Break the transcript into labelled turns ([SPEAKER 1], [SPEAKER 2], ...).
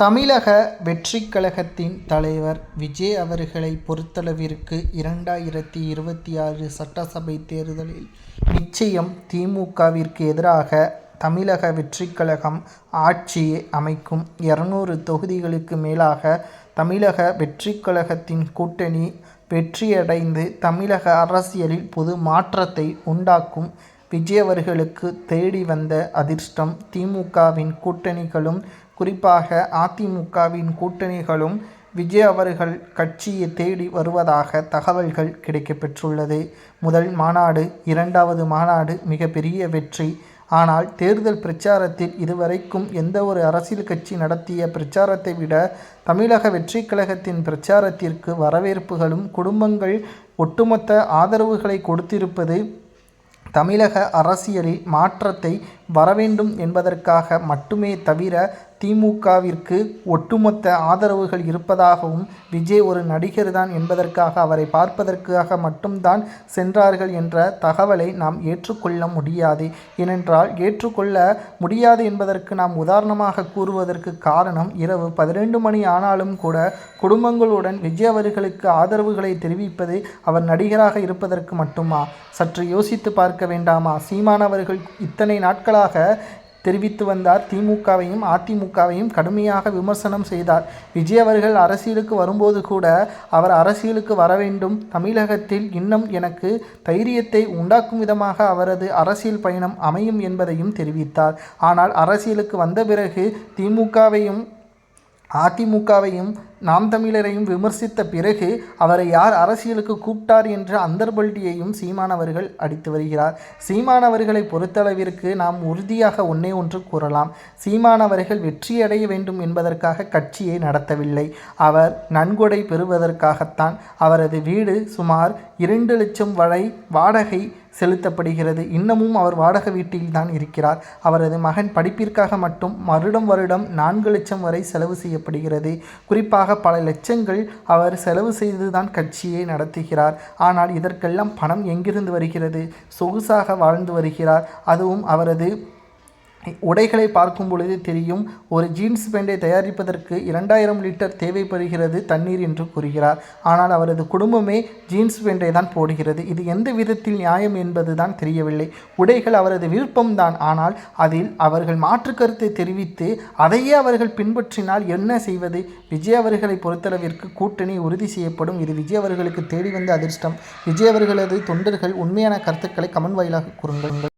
[SPEAKER 1] தமிழக வெற்றிக் கழகத்தின் தலைவர் விஜய் அவர்களை பொறுத்தளவிற்கு இரண்டாயிரத்தி இருபத்தி ஆறு சட்டசபை தேர்தலில் நிச்சயம் திமுகவிற்கு எதிராக தமிழக வெற்றிக் கழகம் ஆட்சியை அமைக்கும். இருநூறு தொகுதிகளுக்கு மேலாக தமிழக வெற்றிக் கழகத்தின் கூட்டணி வெற்றியடைந்து தமிழக அரசியலில் புது மாற்றத்தை உண்டாக்கும் விஜய் அவர்களுக்கு தேடி வந்த அதிர்ஷ்டம் திமுகவின் கூட்டணிகளும் குறிப்பாக அதிமுகவின் கூட்டணிகளும் விஜய் அவர்கள் கட்சியை தேடி வருவதாக தகவல்கள் கிடைக்கப்பெற்றுள்ளது. முதல் மாநாடு இரண்டாவது மாநாடு மிகப்பெரிய வெற்றி. ஆனால் தேர்தல் பிரச்சாரத்தில் இதுவரைக்கும் எந்த ஒரு அரசியல் கட்சி நடத்திய பிரச்சாரத்தை விட தமிழக வெற்றி கழகத்தின் பிரச்சாரத்திற்கு வரவேற்புகளும் குடும்பங்கள் ஒட்டுமொத்த ஆதரவுகளை கொடுத்திருப்பது தமிழக அரசியலில் மாற்றத்தை வரவேண்டும் என்பதற்காக மட்டுமே தவிர திமுகவிற்கு ஒட்டுமொத்த ஆதரவுகள் இருப்பதாகவும் விஜய் ஒரு நடிகர் தான் என்பதற்காக அவரை பார்ப்பதற்காக மட்டும்தான் சென்றார்கள் என்ற தகவலை நாம் ஏற்றுக்கொள்ள முடியாது. ஏனென்றால் ஏற்றுக்கொள்ள முடியாது என்பதற்கு நாம் உதாரணமாக கூறுவதற்கு காரணம் இரவு பதினெண்டு மணி ஆனாலும் கூட குடும்பங்களுடன் விஜய் அவர்களுக்கு ஆதரவுகளை தெரிவிப்பது அவர் நடிகராக இருப்பதற்கு மட்டுமா? சற்று யோசித்து பார்க்க வேண்டாமா? சீமானவர்கள் இத்தனை நாட்களாக தெரிவித்து வந்தார். திமுகவையும் அதிமுகவையும் கடுமையாக விமர்சனம் செய்தார். விஜய் அவர்கள் அரசியலுக்கு வரும்போது கூட அவர் அரசியலுக்கு வர வேண்டும். தமிழகத்தில் இன்னும் எனக்கு தைரியத்தை உண்டாக்கும் விதமாக அவரது அரசியல் பயணம் அமையும் என்பதையும் தெரிவித்தார். ஆனால் அரசியலுக்கு வந்த பிறகு திமுகவையும் அதிமுகவையும் நாம் தமிழரையும் விமர்சித்த பிறகு அவரை யார் அரசியலுக்கு கூப்பிட்டார் என்ற அந்தர்பல்டியையும் சீமானவர்கள் அடித்து வருகிறார். சீமானவர்களை பொறுத்தளவிற்கு நாம் உறுதியாக ஒன்றே ஒன்று கூறலாம். சீமானவர்கள் வெற்றியடைய வேண்டும் என்பதற்காக கட்சியை நடத்தவில்லை. அவர் நன்கொடை பெறுவதற்காகத்தான் அவரது வீடு சுமார் இரண்டு லட்சம் வரை வாடகை செலுத்தப்படுகிறது. இன்னமும் அவர் வாடகை வீட்டில் தான் இருக்கிறார். அவரது மகன் படிப்பிற்காக மட்டும் வருடம் வருடம் நான்கு லட்சம் வரை செலவு செய்யப்படுகிறது. குறிப்பாக பல லட்சங்கள் அவர் செலவு செய்துதான் கட்சியை நடத்துகிறார். ஆனால் இதற்கெல்லாம் பணம் எங்கிருந்து வருகிறது? சொகுசாக வாழ்ந்து வருகிறார். அதுவும் அவரது உடைகளை பார்க்கும் பொழுது தெரியும் ஒரு ஜீன்ஸ் பேண்டை தயாரிப்பதற்கு இரண்டாயிரம் லிட்டர் தேவைப்படுகிறது தண்ணீர் என்று கூறுகிறார். ஆனால் அவரது குடும்பமே ஜீன்ஸ் பேண்டை தான் போடுகிறது. இது எந்த விதத்தில் நியாயம் என்பது தான் தெரியவில்லை. உடைகள் அவரது விருப்பம்தான் ஆனால் அதில் அவர்கள் மாற்று கருத்தை தெரிவித்து அதையே அவர்கள் பின்பற்றினால் என்ன செய்வது? விஜய் அவர்களை பொறுத்தளவிற்கு கூட்டணி உறுதி செய்யப்படும். இது விஜய் அவர்களுக்கு தேடி வந்த அதிர்ஷ்டம். விஜய் அவர்களது தொண்டர்கள் உண்மையான கருத்துக்களை கமன் வாயிலாக கூறுங்கள்.